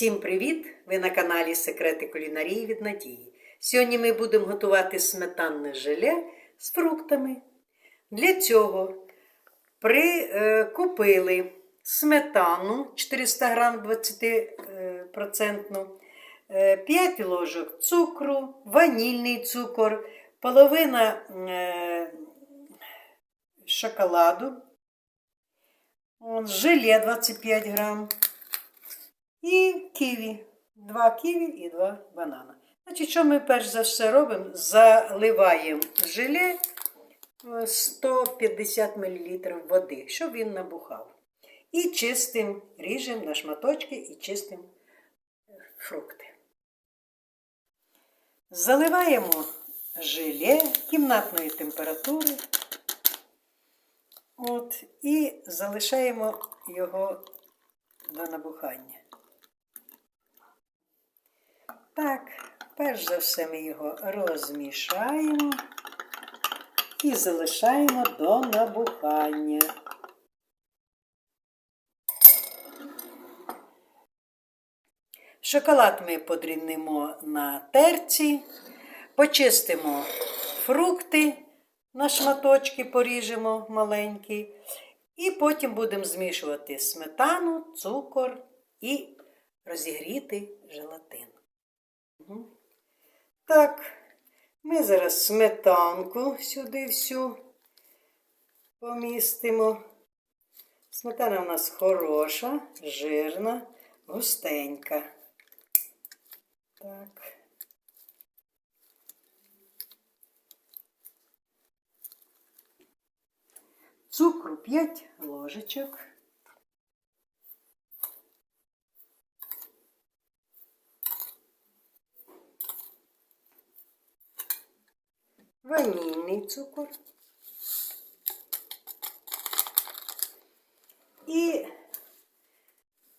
Всім привіт! Ви на каналі Секрети кулінарії від Надії. Сьогодні ми будемо готувати сметанне желе з фруктами. Для цього при, е, сметану 400 грам 20%, е, 5 ложок цукру, ванільний цукор, половина е, шоколаду, желе 25 грам. І ківі. Два ківі і два банана. Значить, що ми перш за все робимо? Заливаємо желе е, 150 мл води, щоб він набухав. І чистим ріжемо на шматочки і чистим фрукти. Заливаємо желе кімнатної температури. От, і залишаємо його до набухання. Так, перш за все ми його розмішаємо і залишаємо до набухання. Шоколад ми подрібнемо на терці, почистимо фрукти на шматочки, поріжемо маленькі, і потім будемо змішувати сметану, цукор і розігріти желатин. Так, ми зараз сметанку сюди всю помістимо. Сметана у нас хороша, жирна, густенька. Так. Цукру 5 ложечок. Ванільний цукор і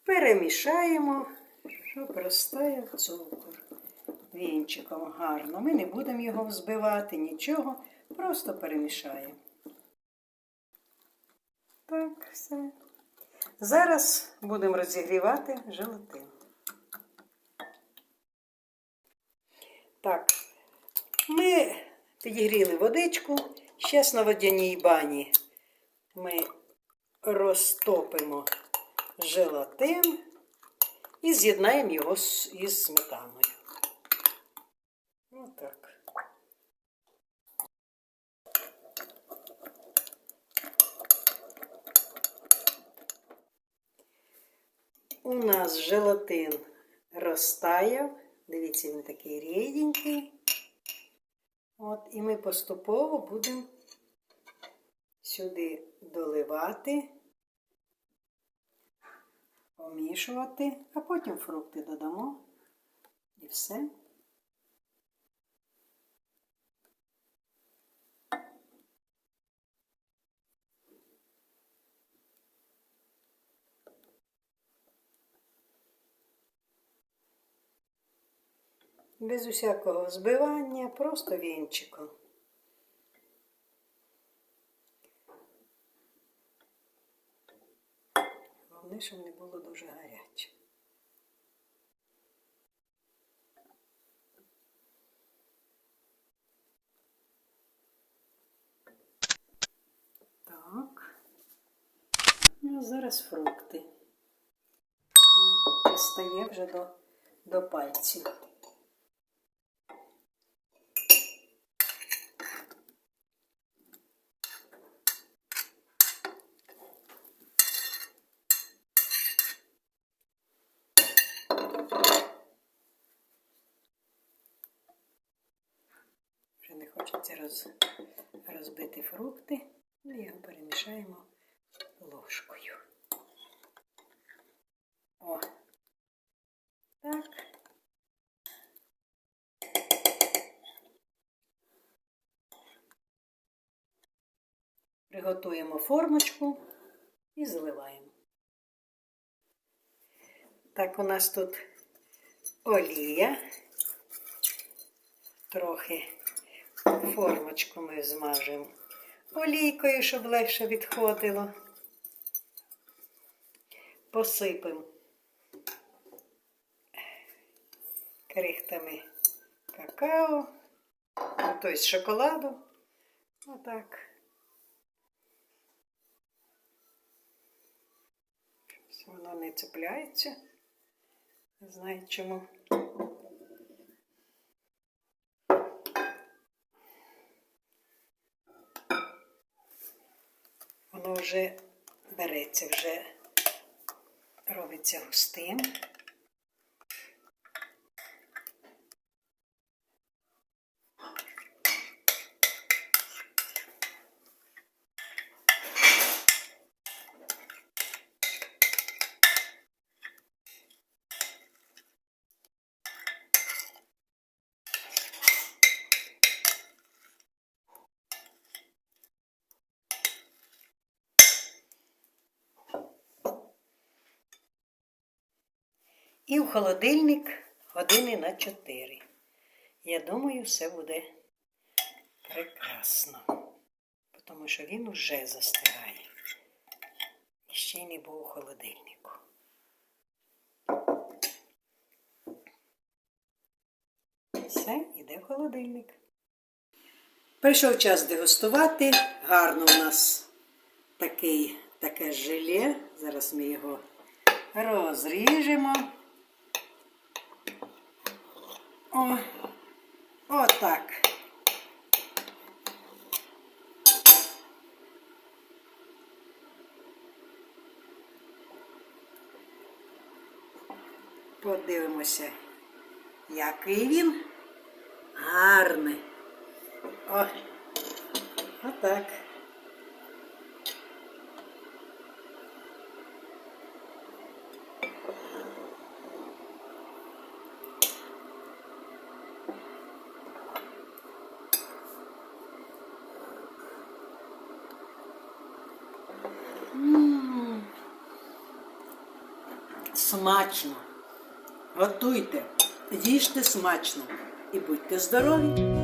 перемішаємо, щоб розтаяв цукор. Вінчиком гарно. Ми не будемо його взбивати, нічого, просто перемішаємо. Так, все. Зараз будемо розігрівати желатин. Так, ми підігріли водичку. Зараз на водяній бані ми розтопимо желатин і з'єднаємо його із сметаною. Отак. У нас желатин розтаяв. Дивіться, він такий ріденький. От, і ми поступово будемо сюди доливати, помішувати, а потім фрукти додамо і все. Без усякого взбивання, просто вінчиком. Головне, щоб не було дуже гаряче. Так. Ну, зараз фрукти. Стає вже до, до пальців. Вже не хочеться роз, розбити фрукти, ми його перемішаємо ложкою. О, так. Приготуємо формочку і заливаємо. Так, у нас тут олія. Трохи формочку ми змажемо олійкою, щоб легше відходило. Посипемо крихтами какао, ну, тобто шоколаду. Отак. Воно не цепляється. Не знаю чому. Воно вже береться, вже робиться густим. І в холодильник години на 4. Я думаю, все буде прекрасно. Тому що він уже застигає. І ще й не був у холодильнику. Все, іде в холодильник. Прийшов час дегустувати. Гарно у нас такий, таке желе. Зараз ми його розріжемо. О, отак. Подивимося, який він гарний. О, отак. Смачно. Готуйте, їжте смачно і будьте здорові.